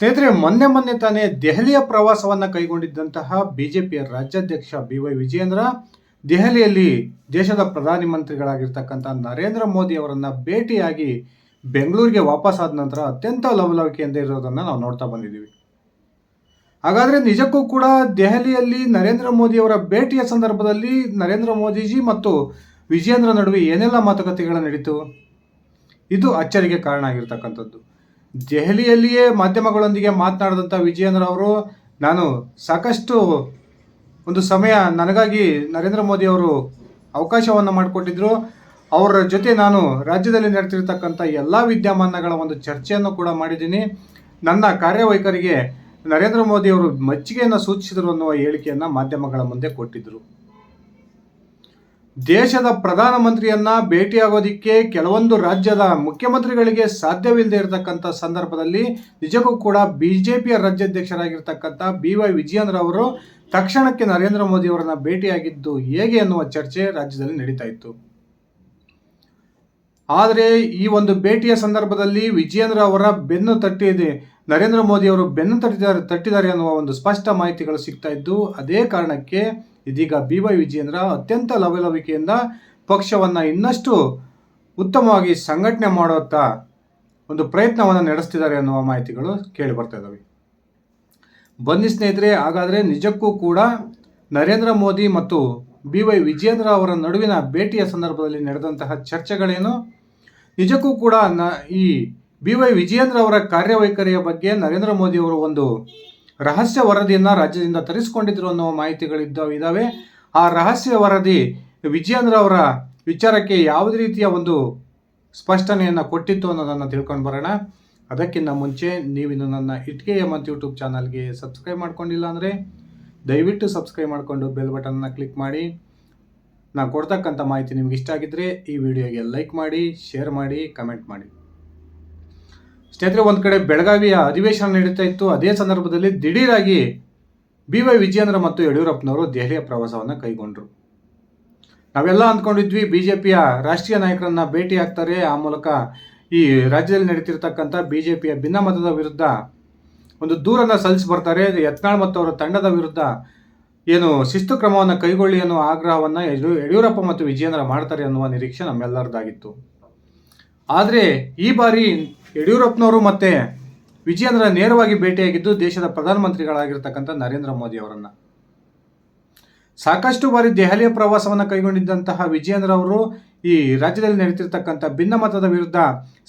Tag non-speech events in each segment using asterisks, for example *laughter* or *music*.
ಸ್ನೇಹಿತರೆ, ಮೊನ್ನೆ ಮೊನ್ನೆ ತಾನೇ ದೆಹಲಿಯ ಪ್ರವಾಸವನ್ನು ಕೈಗೊಂಡಿದ್ದಂತಹ ಬಿಜೆಪಿಯ ರಾಜ್ಯಾಧ್ಯಕ್ಷ ಬಿ ವೈ ವಿಜಯೇಂದ್ರ, ದೆಹಲಿಯಲ್ಲಿ ದೇಶದ ಪ್ರಧಾನಿ ಮಂತ್ರಿಗಳಾಗಿರ್ತಕ್ಕಂಥ ನರೇಂದ್ರ ಮೋದಿ ಅವರನ್ನ ಭೇಟಿಯಾಗಿ ಬೆಂಗಳೂರಿಗೆ ವಾಪಸ್ಸಾದ ನಂತರ ಅತ್ಯಂತ ಲವಲವಿಕೆಯಿಂದ ಇರೋದನ್ನು ನಾವು ನೋಡ್ತಾ ಬಂದಿದ್ದೀವಿ. ಹಾಗಾದರೆ ನಿಜಕ್ಕೂ ಕೂಡ ದೆಹಲಿಯಲ್ಲಿ ನರೇಂದ್ರ ಮೋದಿ ಅವರ ಭೇಟಿಯ ಸಂದರ್ಭದಲ್ಲಿ ನರೇಂದ್ರ ಮೋದಿಜಿ ಮತ್ತು ವಿಜಯೇಂದ್ರ ನಡುವೆ ಏನೆಲ್ಲ ಮಾತುಕತೆಗಳು ನಡೀತು? ಇದು ಅಚ್ಚರಿಗೆ ಕಾರಣ ಆಗಿರ್ತಕ್ಕಂಥದ್ದು. ದೆಹಲಿಯಲ್ಲಿಯೇ ಮಾಧ್ಯಮಗಳೊಂದಿಗೆ ಮಾತನಾಡಿದಂಥ ವಿಜಯೇಂದ್ರ ಅವರು, ನಾನು ಸಾಕಷ್ಟು ಒಂದು ಸಮಯ ನನಗಾಗಿ ನರೇಂದ್ರ ಮೋದಿ ಅವರು ಅವಕಾಶವನ್ನು ಮಾಡಿಕೊಟ್ಟಿದ್ರು. ಅವರ ಜೊತೆ ನಾನು ರಾಜ್ಯದಲ್ಲಿ ನಡೆತಿರ್ತಕ್ಕಂಥ ಎಲ್ಲ ವಿದ್ಯಮಾನಗಳ ಒಂದು ಚರ್ಚೆಯನ್ನು ಕೂಡ ಮಾಡಿದ್ದೀನಿ. ನನ್ನ ಕಾರ್ಯವೈಖರಿಗೆ ನರೇಂದ್ರ ಮೋದಿ ಅವರು ಮೆಚ್ಚುಗೆಯನ್ನು ಸೂಚಿಸಿದರು ಅನ್ನುವ ಹೇಳಿಕೆಯನ್ನು ಮಾಧ್ಯಮಗಳ ಮುಂದೆ ಕೊಟ್ಟಿದ್ದರು ದೇಶದ ಪ್ರಧಾನಮಂತ್ರಿಯನ್ನ ಭೇಟಿಯಾಗೋದಿಕ್ಕೆ ಕೆಲವೊಂದು ರಾಜ್ಯದ ಮುಖ್ಯಮಂತ್ರಿಗಳಿಗೆ ಸಾಧ್ಯವಿಲ್ಲದೆ ಇರತಕ್ಕಂಥ ಸಂದರ್ಭದಲ್ಲಿ ನಿಜಕ್ಕೂ ಕೂಡ ಬಿಜೆಪಿಯ ರಾಜ್ಯಾಧ್ಯಕ್ಷರಾಗಿರ್ತಕ್ಕಂಥ ಬಿ ವೈ ವಿಜಯೇಂದ್ರ ಅವರು ತಕ್ಷಣಕ್ಕೆ ನರೇಂದ್ರ ಮೋದಿ ಅವರನ್ನ ಭೇಟಿಯಾಗಿದ್ದು ಹೇಗೆ ಅನ್ನುವ ಚರ್ಚೆ ರಾಜ್ಯದಲ್ಲಿ ನಡೀತಾ ಇತ್ತು. ಆದರೆ ಈ ಒಂದು ಭೇಟಿಯ ಸಂದರ್ಭದಲ್ಲಿ ವಿಜಯೇಂದ್ರ ಅವರ ಬೆನ್ನು ತಟ್ಟಿದೆ ನರೇಂದ್ರ ಮೋದಿ ಅವರು ಬೆನ್ನು ತಟ್ಟಿದ್ದಾರೆ ತಟ್ಟಿದ್ದಾರೆ ಅನ್ನುವ ಒಂದು ಸ್ಪಷ್ಟ ಮಾಹಿತಿಗಳು ಸಿಗ್ತಾ ಇದ್ದು, ಅದೇ ಕಾರಣಕ್ಕೆ ಇದೀಗ ಬಿ ವೈ ವಿಜಯೇಂದ್ರ ಅತ್ಯಂತ ಲವಲವಿಕೆಯಿಂದ ಪಕ್ಷವನ್ನು ಇನ್ನಷ್ಟು ಉತ್ತಮವಾಗಿ ಸಂಘಟನೆ ಮಾಡುತ್ತಾ ಒಂದು ಪ್ರಯತ್ನವನ್ನು ನಡೆಸ್ತಿದ್ದಾರೆ ಅನ್ನುವ ಮಾಹಿತಿಗಳು ಕೇಳಿ ಬರ್ತಾ ಇದ್ದಾವೆ. ಬನ್ನಿ ಸ್ನೇಹಿತರೆ, ಹಾಗಾದರೆ ನಿಜಕ್ಕೂ ಕೂಡ ನರೇಂದ್ರ ಮೋದಿ ಮತ್ತು ಬಿ ವೈ ವಿಜಯೇಂದ್ರ ಅವರ ನಡುವಿನ ಭೇಟಿಯ ಸಂದರ್ಭದಲ್ಲಿ ನಡೆದಂತಹ ಚರ್ಚೆಗಳೇನು? ನಿಜಕ್ಕೂ ಕೂಡ ನ ಈ ಬಿ ವೈ ವಿಜಯೇಂದ್ರ ಅವರ ಕಾರ್ಯವೈಖರಿಯ ಬಗ್ಗೆ ನರೇಂದ್ರ ಮೋದಿ ಅವರು ಒಂದು ರಹಸ್ಯ ವರದಿಯನ್ನು ರಾಜ್ಯದಿಂದ ತರಿಸಿಕೊಂಡಿದ್ರು ಅನ್ನೋ ಮಾಹಿತಿಗಳಿದ್ದಾವೆ ಇದ್ದಾವೆ ಆ ರಹಸ್ಯ ವರದಿ ವಿಜಯೇಂದ್ರ ಅವರ ವಿಚಾರಕ್ಕೆ ಯಾವುದೇ ರೀತಿಯ ಒಂದು ಸ್ಪಷ್ಟನೆಯನ್ನು ಕೊಟ್ಟಿತ್ತು ಅನ್ನೋದನ್ನು ತಿಳ್ಕೊಂಡು ಬರೋಣ. ಅದಕ್ಕಿಂತ ಮುಂಚೆ ನೀವಿನ್ನು ನನ್ನ ಇಟ್ಕೆ ಮತ್ತು ಯೂಟ್ಯೂಬ್ ಚಾನಲ್ಗೆ ಸಬ್ಸ್ಕ್ರೈಬ್ ಮಾಡ್ಕೊಂಡಿಲ್ಲ ಅಂದರೆ ದಯವಿಟ್ಟು ಸಬ್ಸ್ಕ್ರೈಬ್ ಮಾಡಿಕೊಂಡು ಬೆಲ್ ಬಟನನ್ನು ಕ್ಲಿಕ್ ಮಾಡಿ. ನಾನು ಕೊಡ್ತಕ್ಕಂಥ ಮಾಹಿತಿ ನಿಮ್ಗೆ ಇಷ್ಟ ಆಗಿದ್ದರೆ ಈ ವಿಡಿಯೋಗೆ ಲೈಕ್ ಮಾಡಿ, ಶೇರ್ ಮಾಡಿ, ಕಮೆಂಟ್ ಮಾಡಿ. ಸ್ನೇಹಿತರೆ ಒಂದು ಕಡೆ ಬೆಳಗಾವಿಯ ಅಧಿವೇಶನ ನಡೀತಾ ಇತ್ತು. ಅದೇ ಸಂದರ್ಭದಲ್ಲಿ ದಿಢೀರಾಗಿ ಬಿ ವೈ ವಿಜಯೇಂದ್ರ ಮತ್ತು ಯಡಿಯೂರಪ್ಪನವರು ದೆಹಲಿಯ ಪ್ರವಾಸವನ್ನು ಕೈಗೊಂಡರು. ನಾವೆಲ್ಲ ಅಂದ್ಕೊಂಡಿದ್ವಿ ಬಿ ಜೆ ಪಿಯ ರಾಷ್ಟ್ರೀಯ ನಾಯಕರನ್ನ ಭೇಟಿ ಆಗ್ತಾರೆ. ಆ ಮೂಲಕ ಈ ರಾಜ್ಯದಲ್ಲಿ ನಡೀತಿರ್ತಕ್ಕಂಥ ಬಿ ಜೆ ಪಿಯ ಭಿನ್ನಮತದ ವಿರುದ್ಧ ಒಂದು ದೂರನ್ನು ಸಲ್ಲಿಸಿ ಬರ್ತಾರೆ. ಯತ್ನಾಳ್ ಮತ್ತು ಅವರ ತಂಡದ ವಿರುದ್ಧ ಏನು ಶಿಸ್ತು ಕ್ರಮವನ್ನು ಕೈಗೊಳ್ಳಿ ಅನ್ನೋ ಆಗ್ರಹವನ್ನು ಯಡಿಯೂ- ಯಡಿಯೂರಪ್ಪ ಮತ್ತು ವಿಜಯೇಂದ್ರ ಮಾಡ್ತಾರೆ ಅನ್ನುವ ನಿರೀಕ್ಷೆ ನಮ್ಮೆಲ್ಲರದಾಗಿತ್ತು. ಆದರೆ ಈ ಬಾರಿ ಯಡಿಯೂರಪ್ಪನವರು ಮತ್ತೆ ವಿಜಯೇಂದ್ರ ನೇರವಾಗಿ ಭೇಟಿಯಾಗಿದ್ದು ದೇಶದ ಪ್ರಧಾನಮಂತ್ರಿಗಳಾಗಿರ್ತಕ್ಕಂಥ ನರೇಂದ್ರ ಮೋದಿ ಅವರನ್ನು. ಸಾಕಷ್ಟು ಬಾರಿ ದೆಹಲಿಯ ಪ್ರವಾಸವನ್ನು ಕೈಗೊಂಡಿದ್ದಂತಹ ವಿಜಯೇಂದ್ರ ಅವರು ಈ ರಾಜ್ಯದಲ್ಲಿ ನಡೀತಿರ್ತಕ್ಕಂಥ ಭಿನ್ನಮತದ ವಿರುದ್ಧ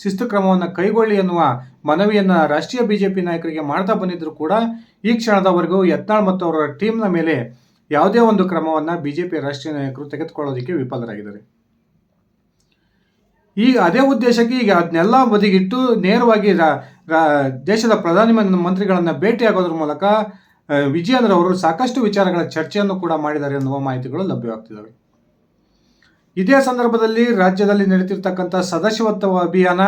ಶಿಸ್ತು ಕ್ರಮವನ್ನು ಕೈಗೊಳ್ಳಿ ಎನ್ನುವ ಮನವಿಯನ್ನು ರಾಷ್ಟ್ರೀಯ ಬಿಜೆಪಿ ನಾಯಕರಿಗೆ ಮಾಡ್ತಾ ಬಂದಿದ್ದರೂ ಕೂಡ ಈ ಕ್ಷಣದವರೆಗೂ ಯತ್ನಾಳ್ ಮತ್ತು ಅವರ ಟೀಮ್ನ ಮೇಲೆ ಯಾವುದೇ ಒಂದು ಕ್ರಮವನ್ನು ಬಿಜೆಪಿ ರಾಷ್ಟ್ರೀಯ ನಾಯಕರು ತೆಗೆದುಕೊಳ್ಳೋದಕ್ಕೆ ವಿಫಲರಾಗಿದ್ದಾರೆ. ಈಗ ಅದೇ ಉದ್ದೇಶಕ್ಕೆ ಈಗ ಅದನ್ನೆಲ್ಲ ಬದಿಗಿಟ್ಟು ನೇರವಾಗಿ ದೇಶದ ಪ್ರಧಾನಿ ಮಂತ್ರಿಗಳನ್ನು ಭೇಟಿಯಾಗೋದ್ರ ಮೂಲಕ ವಿಜಯೇಂದ್ರ ಅವರು ಸಾಕಷ್ಟು ವಿಚಾರಗಳ ಚರ್ಚೆಯನ್ನು ಕೂಡ ಮಾಡಿದ್ದಾರೆ ಎನ್ನುವ ಮಾಹಿತಿಗಳು ಲಭ್ಯವಾಗ್ತಿದ್ದಾವೆ. ಇದೇ ಸಂದರ್ಭದಲ್ಲಿ ರಾಜ್ಯದಲ್ಲಿ ನಡೀತಿರ್ತಕ್ಕಂಥ ಸದಸ್ಯತ್ವ ಅಭಿಯಾನ,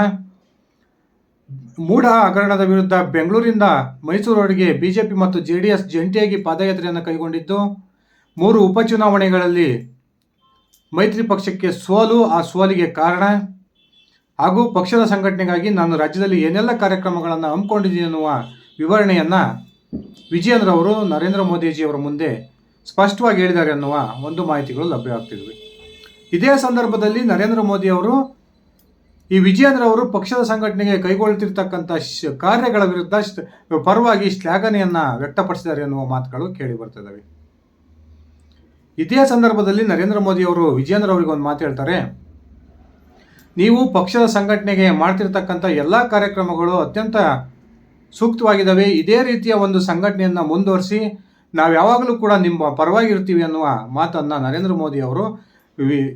ಮೂಢ ಹಗರಣದ ವಿರುದ್ಧ ಬೆಂಗಳೂರಿಂದ ಮೈಸೂರವರೆಗೆ ಬಿಜೆಪಿ ಮತ್ತು ಜೆ ಡಿ ಎಸ್ ಜಂಟಿಯಾಗಿ ಪಾದಯಾತ್ರೆಯನ್ನು ಕೈಗೊಂಡಿದ್ದು, ಮೂರು ಉಪಚುನಾವಣೆಗಳಲ್ಲಿ ಮೈತ್ರಿ ಪಕ್ಷಕ್ಕೆ ಸೋಲು, ಆ ಸೋಲಿಗೆ ಕಾರಣ. ಹಾಗೂ ಪಕ್ಷದ ಸಂಘಟನೆಗಾಗಿ ನಾನು ರಾಜ್ಯದಲ್ಲಿ ಏನೆಲ್ಲ ಕಾರ್ಯಕ್ರಮಗಳನ್ನು ಹಮ್ಮಿಕೊಂಡಿದ್ದೀನಿ ಅನ್ನುವ ವಿವರಣೆಯನ್ನು ವಿಜಯೇಂದ್ರ ಅವರು ನರೇಂದ್ರ ಮೋದಿಜಿಯವರ ಮುಂದೆ ಸ್ಪಷ್ಟವಾಗಿ ಹೇಳಿದ್ದಾರೆ ಅನ್ನುವ ಒಂದು ಮಾಹಿತಿಗಳು ಲಭ್ಯವಾಗ್ತಿದ್ವಿ ಇದೇ ಸಂದರ್ಭದಲ್ಲಿ ನರೇಂದ್ರ ಮೋದಿ ಅವರು ಈ ವಿಜಯೇಂದ್ರ ಅವರು ಪಕ್ಷದ ಸಂಘಟನೆಗೆ ಕೈಗೊಳ್ತಿರ್ತಕ್ಕಂಥ ಕಾರ್ಯಗಳ ವಿರುದ್ಧ ಪರವಾಗಿ ಶ್ಲಾಘನೆಯನ್ನು ವ್ಯಕ್ತಪಡಿಸಿದ್ದಾರೆ ಎನ್ನುವ ಮಾತುಗಳು ಕೇಳಿ ಬರ್ತಿದ್ದಾವೆ ಇದೇ ಸಂದರ್ಭದಲ್ಲಿ ನರೇಂದ್ರ ಮೋದಿ ಅವರು ವಿಜಯೇಂದ್ರ ಅವರಿಗೆ ಒಂದು ಮಾತು ಹೇಳ್ತಾರೆ. ನೀವು ಪಕ್ಷದ ಸಂಘಟನೆಗೆ ಮಾಡ್ತಿರ್ತಕ್ಕಂಥ ಎಲ್ಲ ಕಾರ್ಯಕ್ರಮಗಳು ಅತ್ಯಂತ ಸೂಕ್ತವಾಗಿದ್ದಾವೆ. ಇದೇ ರೀತಿಯ ಒಂದು ಸಂಘಟನೆಯನ್ನು ಮುಂದುವರಿಸಿ ನಾವು ಯಾವಾಗಲೂ ಕೂಡ ನಿಮ್ಮ ಪರವಾಗಿರ್ತೀವಿ ಅನ್ನುವ ಮಾತನ್ನು ನರೇಂದ್ರ ಮೋದಿ ಅವರು ವಿ-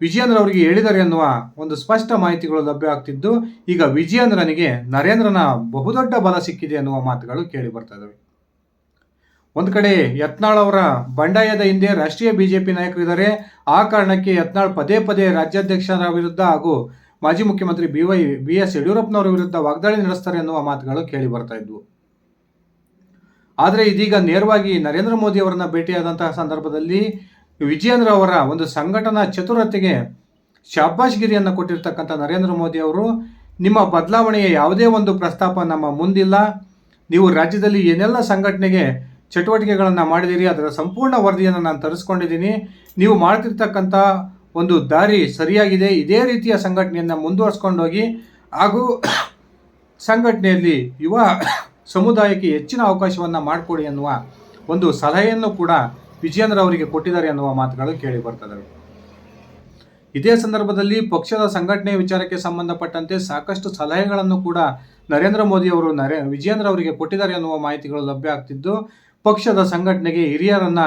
ವಿಜಯೇಂದ್ರ ಅವರಿಗೆ ಹೇಳಿದ್ದಾರೆ ಎನ್ನುವ ಒಂದು ಸ್ಪಷ್ಟ ಮಾಹಿತಿಗಳು ಲಭ್ಯ ಆಗ್ತಿದ್ದು, ಈಗ ವಿಜಯೇಂದ್ರನಿಗೆ ನರೇಂದ್ರನ ಬಹುದೊಡ್ಡ ಬಲ ಸಿಕ್ಕಿದೆ ಅನ್ನುವ ಮಾತುಗಳು ಕೇಳಿ ಬರ್ತಾ ಇದ್ದಾವೆ ಒಂದು ಕಡೆ ಯತ್ನಾಳ್ ಅವರ ಬಂಡಾಯದ ಹಿಂದೆ ರಾಷ್ಟ್ರೀಯ ಬಿಜೆಪಿ ನಾಯಕರಿದ್ದಾರೆ. ಆ ಕಾರಣಕ್ಕೆ ಯತ್ನಾಳ್ ಪದೇ ಪದೇ ರಾಜ್ಯಾಧ್ಯಕ್ಷರ ವಿರುದ್ಧ ಹಾಗೂ ಮಾಜಿ ಮುಖ್ಯಮಂತ್ರಿ ಬಿ ವೈ ಬಿ ಎಸ್ ಯಡಿಯೂರಪ್ಪನವರ ವಿರುದ್ಧ ವಾಗ್ದಾಳಿ ನಡೆಸ್ತಾರೆ ಎನ್ನುವ ಮಾತುಗಳು ಕೇಳಿ ಬರ್ತಾ ಇದ್ವು. ಆದರೆ ಇದೀಗ ನೇರವಾಗಿ ನರೇಂದ್ರ ಮೋದಿ ಅವರನ್ನ ಭೇಟಿಯಾದಂತಹ ಸಂದರ್ಭದಲ್ಲಿ ವಿಜಯೇಂದ್ರ ಅವರ ಒಂದು ಸಂಘಟನಾ ಚತುರತೆಗೆ ಶಾಬಾಷ್ಗಿರಿಯನ್ನು ಕೊಟ್ಟಿರ್ತಕ್ಕಂಥ ನರೇಂದ್ರ ಮೋದಿ ಅವರು, ನಿಮ್ಮ ಬದಲಾವಣೆಯ ಯಾವುದೇ ಒಂದು ಪ್ರಸ್ತಾಪ ನಮ್ಮ ಮುಂದಿಲ್ಲ. ನೀವು ರಾಜ್ಯದಲ್ಲಿ ಏನೆಲ್ಲ ಸಂಘಟನೆಗೆ ಚಟುವಟಿಕೆಗಳನ್ನು ಮಾಡಿದಿರಿ, ಅದರ ಸಂಪೂರ್ಣ ವರದಿಯನ್ನು ನಾನು ತರಿಸ್ಕೊಂಡಿದ್ದೀನಿ ನೀವು ಮಾಡ್ತಿರ್ತಕ್ಕಂಥ ಒಂದು ದಾರಿ ಸರಿಯಾಗಿದೆ. ಇದೇ ರೀತಿಯ ಸಂಘಟನೆಯನ್ನು ಮುಂದುವರ್ಸ್ಕೊಂಡೋಗಿ, ಹಾಗೂ ಸಂಘಟನೆಯಲ್ಲಿ ಯುವ ಸಮುದಾಯಕ್ಕೆ ಹೆಚ್ಚಿನ ಅವಕಾಶವನ್ನು ಮಾಡಿಕೊಡಿ ಅನ್ನುವ ಒಂದು ಸಲಹೆಯನ್ನು ಕೂಡ ವಿಜಯೇಂದ್ರ ಅವರಿಗೆ ಕೊಟ್ಟಿದ್ದಾರೆ ಅನ್ನುವ ಮಾತುಗಳು ಕೇಳಿ ಬರ್ತದೆ ಇದೇ ಸಂದರ್ಭದಲ್ಲಿ ಪಕ್ಷದ ಸಂಘಟನೆ ವಿಚಾರಕ್ಕೆ ಸಂಬಂಧಪಟ್ಟಂತೆ ಸಾಕಷ್ಟು ಸಲಹೆಗಳನ್ನು ಕೂಡ ನರೇಂದ್ರ ಮೋದಿ ಅವರು ನರೇ, ವಿಜಯೇಂದ್ರ ಅವರಿಗೆ ಕೊಟ್ಟಿದ್ದಾರೆ ಅನ್ನುವ ಮಾಹಿತಿಗಳು ಲಭ್ಯ ಆಗ್ತಿದ್ದು ಪಕ್ಷದ ಸಂಘಟನೆಗೆ ಹಿರಿಯರನ್ನ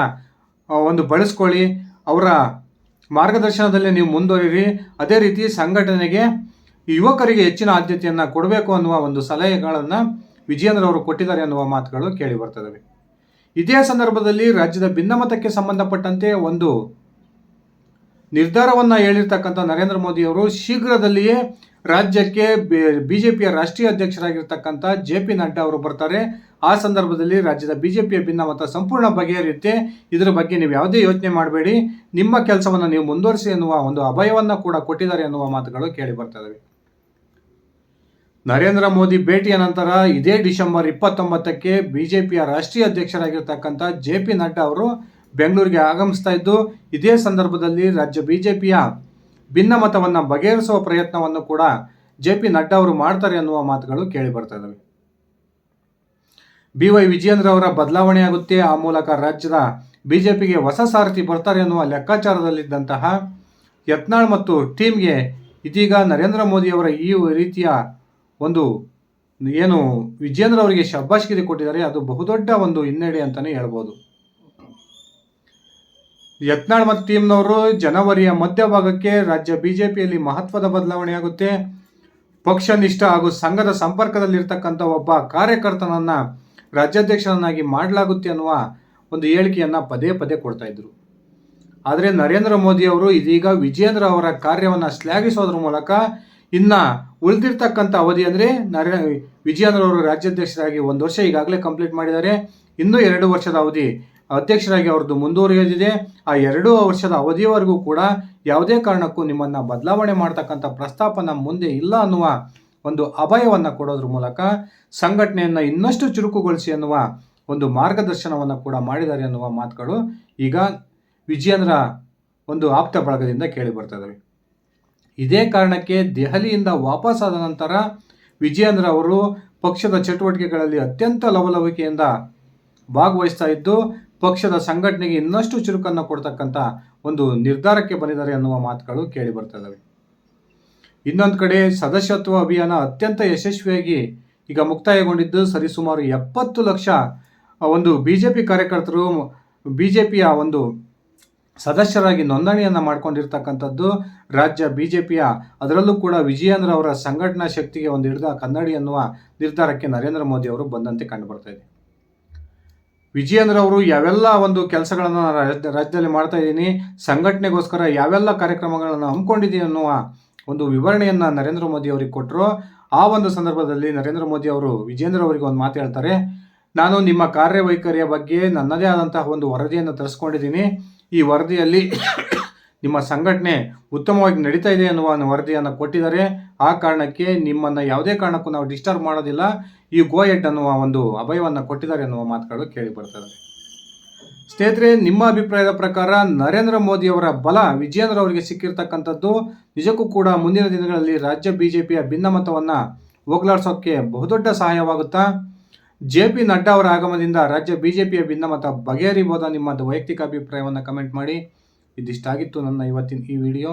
ಒಂದು ಬಳಸ್ಕೊಳ್ಳಿ. ಅವರ ಮಾರ್ಗದರ್ಶನದಲ್ಲಿ ನೀವು ಮುಂದುವರಿರಿ. ಅದೇ ರೀತಿ ಸಂಘಟನೆಗೆ ಯುವಕರಿಗೆ ಹೆಚ್ಚಿನ ಆದ್ಯತೆಯನ್ನು ಕೊಡಬೇಕು ಅನ್ನುವ ಒಂದು ಸಲಹೆಗಳನ್ನು ವಿಜಯೇಂದ್ರ ಅವರು ಕೊಟ್ಟಿದ್ದಾರೆ ಅನ್ನುವ ಮಾತುಗಳು ಕೇಳಿ ಬರ್ತದವೆ. ಇದೇ ಸಂದರ್ಭದಲ್ಲಿ ರಾಜ್ಯದ ಭಿನ್ನಮತಕ್ಕೆ ಸಂಬಂಧಪಟ್ಟಂತೆ ಒಂದು ನಿರ್ಧಾರವನ್ನ ಹೇಳಿರ್ತಕ್ಕಂಥ ನರೇಂದ್ರ ಮೋದಿ ಅವರು ಶೀಘ್ರದಲ್ಲಿಯೇ ರಾಜ್ಯಕ್ಕೆ ಬಿಜೆಪಿಯ ರಾಷ್ಟ್ರೀಯ ಅಧ್ಯಕ್ಷರಾಗಿರ್ತಕ್ಕಂಥ ಜೆ ಪಿ ನಡ್ಡಾ ಅವರು ಬರ್ತಾರೆ. ಆ ಸಂದರ್ಭದಲ್ಲಿ ರಾಜ್ಯದ ಬಿಜೆಪಿಯ ಭಿನ್ನಮತ ಸಂಪೂರ್ಣ ಬಗೆಹರಿಯುತ್ತೆ. ಇದರ ಬಗ್ಗೆ ನೀವು ಯಾವುದೇ ಯೋಚನೆ ಮಾಡಬೇಡಿ. ನಿಮ್ಮ ಕೆಲಸವನ್ನು ನೀವು ಮುಂದುವರಿಸಿ ಎನ್ನುವ ಒಂದು ಅಭಯವನ್ನು ಕೂಡ ಕೊಟ್ಟಿದ್ದಾರೆ ಎನ್ನುವ ಮಾತುಗಳು ಕೇಳಿ ಬರ್ತವೆ ನರೇಂದ್ರ ಮೋದಿ ಭೇಟಿಯ ನಂತರ ಇದೇ ಡಿಸೆಂಬರ್ ಇಪ್ಪತ್ತೊಂಬತ್ತಕ್ಕೆ ಬಿಜೆಪಿಯ ರಾಷ್ಟ್ರೀಯ ಅಧ್ಯಕ್ಷರಾಗಿರ್ತಕ್ಕಂಥ ಜೆ ಪಿ ನಡ್ಡಾ ಅವರು ಬೆಂಗಳೂರಿಗೆ ಆಗಮಿಸ್ತಾ ಇದ್ದು, ಇದೇ ಸಂದರ್ಭದಲ್ಲಿ ರಾಜ್ಯ ಬಿಜೆಪಿಯ ಭಿನ್ನಮತವನ್ನು ಬಗೆಹರಿಸುವ ಪ್ರಯತ್ನವನ್ನು ಕೂಡ ಜೆ ಪಿ ನಡ್ಡಾ ಅವರು ಮಾಡ್ತಾರೆ ಅನ್ನುವ ಮಾತುಗಳು ಕೇಳಿ ಬರ್ತಾ ಇದ್ದಾವೆ ಬಿ ವೈ ವಿಜಯೇಂದ್ರ ಅವರ ಬದಲಾವಣೆಯಾಗುತ್ತೆ ಆ ಮೂಲಕ ರಾಜ್ಯದ ಬಿಜೆಪಿಗೆ ಹೊಸ ಸಾರಥಿ ಬರ್ತಾರೆ ಅನ್ನುವ ಲೆಕ್ಕಾಚಾರದಲ್ಲಿದ್ದಂತಹ ಯತ್ನಾಳ್ ಮತ್ತು ಟೀಮ್ಗೆ ಇದೀಗ ನರೇಂದ್ರ ಮೋದಿ ಅವರ ಈ ರೀತಿಯ ಒಂದು ಏನು ವಿಜೇಂದ್ರ ಅವರಿಗೆ ಶಬ್ಬಾಷ್ಗಿರಿ ಕೊಟ್ಟಿದ್ದಾರೆ, ಅದು ಬಹುದೊಡ್ಡ ಒಂದು ಹಿನ್ನಡೆ ಅಂತಲೇ ಹೇಳ್ಬೋದು. ಯತ್ನಾಳ್ ಮತ್ತು ಟೀಮ್ನವರು ಜನವರಿಯ ಮಧ್ಯಭಾಗಕ್ಕೆ ರಾಜ್ಯ ಬಿಜೆಪಿಯಲ್ಲಿ ಮಹತ್ವದ ಬದಲಾವಣೆಯಾಗುತ್ತೆ. ಪಕ್ಷನಿಷ್ಠ ಹಾಗೂ ಸಂಘದ ಸಂಪರ್ಕದಲ್ಲಿರ್ತಕ್ಕಂಥ ಒಬ್ಬ ಕಾರ್ಯಕರ್ತನನ್ನ ರಾಜ್ಯಾಧ್ಯಕ್ಷರನ್ನಾಗಿ ಮಾಡಲಾಗುತ್ತೆ ಅನ್ನುವ ಒಂದು ಹೇಳಿಕೆಯನ್ನು ಪದೇ ಪದೇ ಕೊಡ್ತಾ ಇದ್ರು. ಆದರೆ ನರೇಂದ್ರ ಮೋದಿ ಅವರು ಇದೀಗ ವಿಜೇಂದ್ರ ಅವರ ಕಾರ್ಯವನ್ನು ಶ್ಲಾಘಿಸೋದ್ರ ಮೂಲಕ ಇನ್ನ ಉಳಿದಿರ್ತಕ್ಕಂಥ ಅವಧಿ ಅಂದರೆ ನರೇ, ವಿಜಯೇಂದ್ರ ಅವರು ರಾಜ್ಯಾಧ್ಯಕ್ಷರಾಗಿ ಒಂದು ವರ್ಷ ಈಗಾಗಲೇ ಕಂಪ್ಲೀಟ್ ಮಾಡಿದ್ದಾರೆ. ಇನ್ನೂ ಎರಡು ವರ್ಷದ ಅವಧಿ ಅಧ್ಯಕ್ಷರಾಗಿ ಅವ್ರದ್ದು ಮುಂದುವರಿಯೋದಿದೆ. ಆ ಎರಡು ವರ್ಷದ ಅವಧಿಯವರೆಗೂ ಕೂಡ ಯಾವುದೇ ಕಾರಣಕ್ಕೂ ನಿಮ್ಮನ್ನು ಬದಲಾವಣೆ ಮಾಡ್ತಕ್ಕಂಥ ಪ್ರಸ್ತಾಪ ನಮ್ಮ ಮುಂದೆ ಇಲ್ಲ ಅನ್ನುವ ಒಂದು ಅಭಯವನ್ನು ಕೊಡೋದ್ರ ಮೂಲಕ ಸಂಘಟನೆಯನ್ನು ಇನ್ನಷ್ಟು ಚುರುಕುಗೊಳಿಸಿ ಅನ್ನುವ ಒಂದು ಮಾರ್ಗದರ್ಶನವನ್ನು ಕೂಡ ಮಾಡಿದ್ದಾರೆ ಅನ್ನುವ ಮಾತುಗಳು ಈಗ ವಿಜಯೇಂದ್ರ ಒಂದು ಆಪ್ತ ಬಳಗದಿಂದ ಕೇಳಿ ಬರ್ತದವೆ ಇದೇ ಕಾರಣಕ್ಕೆ ದೆಹಲಿಯಿಂದ ವಾಪಸ್ಸಾದ ನಂತರ ವಿಜಯೇಂದ್ರ ಅವರು ಪಕ್ಷದ ಚಟುವಟಿಕೆಗಳಲ್ಲಿ ಅತ್ಯಂತ ಲವಲವಿಕೆಯಿಂದ ಭಾಗವಹಿಸ್ತಾ ಇದ್ದು ಪಕ್ಷದ ಸಂಘಟನೆಗೆ ಇನ್ನಷ್ಟು ಚುರುಕನ್ನು ಕೊಡ್ತಕ್ಕಂಥ ಒಂದು ನಿರ್ಧಾರಕ್ಕೆ ಬಂದಿದ್ದಾರೆ ಅನ್ನುವ ಮಾತುಗಳು ಕೇಳಿ ಬರ್ತದವೆ ಇನ್ನೊಂದು ಕಡೆ ಸದಸ್ಯತ್ವ ಅಭಿಯಾನ ಅತ್ಯಂತ ಯಶಸ್ವಿಯಾಗಿ ಈಗ ಮುಕ್ತಾಯಗೊಂಡಿದ್ದು ಸರಿಸುಮಾರು ಎಪ್ಪತ್ತು ಲಕ್ಷ ಒಂದು ಬಿ ಜೆ ಪಿ ಕಾರ್ಯಕರ್ತರು ಬಿ ಜೆ ಪಿಯ ಒಂದು ಸದಸ್ಯರಾಗಿ ನೋಂದಣಿಯನ್ನು ಮಾಡಿಕೊಂಡಿರ್ತಕ್ಕಂಥದ್ದು ರಾಜ್ಯ ಬಿ ಜೆ ಪಿಯ ಅದರಲ್ಲೂ ಕೂಡ ವಿಜಯೇಂದ್ರ ಅವರ ಸಂಘಟನಾ ಶಕ್ತಿಗೆ ಒಂದು ಹಿಡಿದ ಕನ್ನಡಿ ಅನ್ನುವ ನಿರ್ಧಾರಕ್ಕೆ ನರೇಂದ್ರ ಮೋದಿ ಅವರು ಬಂದಂತೆ ಕಂಡು ಬರ್ತಾ ಇದೆ. ವಿಜಯೇಂದ್ರ ಅವರು ಯಾವೆಲ್ಲ ಒಂದು ಕೆಲಸಗಳನ್ನು ರಾಜ್ಯ ರಾಜ್ಯದಲ್ಲಿ ಮಾಡ್ತಾ ಇದ್ದೀನಿ ಸಂಘಟನೆಗೋಸ್ಕರ ಯಾವೆಲ್ಲ ಕಾರ್ಯಕ್ರಮಗಳನ್ನು ಹಮ್ಮಿಕೊಂಡಿದ್ದೀನಿ ಅನ್ನುವ ಒಂದು ವಿವರಣೆಯನ್ನು ನರೇಂದ್ರ ಮೋದಿ ಅವರಿಗೆ ಕೊಟ್ಟರು ಆ ಒಂದು ಸಂದರ್ಭದಲ್ಲಿ ನರೇಂದ್ರ ಮೋದಿ ಅವರು ವಿಜೇಂದ್ರ ಅವರಿಗೆ ಒಂದು ಮಾತು ಹೇಳ್ತಾರೆ. ನಾನು ನಿಮ್ಮ ಕಾರ್ಯವೈಖರಿಯ ಬಗ್ಗೆ ನನ್ನದೇ ಆದಂತಹ ಒಂದು ವರದಿಯನ್ನು ತರಿಸ್ಕೊಂಡಿದ್ದೀನಿ ಈ ವರದಿಯಲ್ಲಿ *coughs* ನಿಮ್ಮ ಸಂಘಟನೆ ಉತ್ತಮವಾಗಿ ನಡೀತಾ ಇದೆ ಅನ್ನುವ ವರದಿಯನ್ನು ಕೊಟ್ಟಿದ್ದಾರೆ. ಆ ಕಾರಣಕ್ಕೆ ನಿಮ್ಮನ್ನು ಯಾವುದೇ ಕಾರಣಕ್ಕೂ ನಾವು ಡಿಸ್ಟರ್ಬ್ ಮಾಡೋದಿಲ್ಲ. ಈ ಗೋ ಎಡ್ ಅನ್ನುವ ಒಂದು ಅಭಯವನ್ನು ಕೊಟ್ಟಿದ್ದಾರೆ ಅನ್ನುವ ಮಾತುಗಳು ಕೇಳಿ ಬರ್ತದೆ ಸ್ನೇಹಿತರೆ, ನಿಮ್ಮ ಅಭಿಪ್ರಾಯದ ಪ್ರಕಾರ ನರೇಂದ್ರ ಮೋದಿಯವರ ಬಲ ವಿಜಯೇಂದ್ರ ಅವರಿಗೆ ಸಿಕ್ಕಿರ್ತಕ್ಕಂಥದ್ದು ನಿಜಕ್ಕೂ ಕೂಡ ಮುಂದಿನ ದಿನಗಳಲ್ಲಿ ರಾಜ್ಯ ಬಿಜೆಪಿಯ ಭಿನ್ನಮತವನ್ನು ಹೋಗಲಾಡಿಸೋಕ್ಕೆ ಬಹುದೊಡ್ಡ ಸಹಾಯವಾಗುತ್ತಾ? ಜೆ ಪಿ ನಡ್ಡಾ ಅವರ ಆಗಮನದಿಂದ ರಾಜ್ಯ ಬಿಜೆಪಿಯ ಭಿನ್ನಮತ ಬಗೆಹರಿಬೋದ? ನಿಮ್ಮ ವೈಯಕ್ತಿಕ ಅಭಿಪ್ರಾಯವನ್ನು ಕಮೆಂಟ್ ಮಾಡಿ. ಇದಿಷ್ಟಾಗಿತ್ತು ನನ್ನ ಇವತ್ತಿನ ಈ ವಿಡಿಯೋ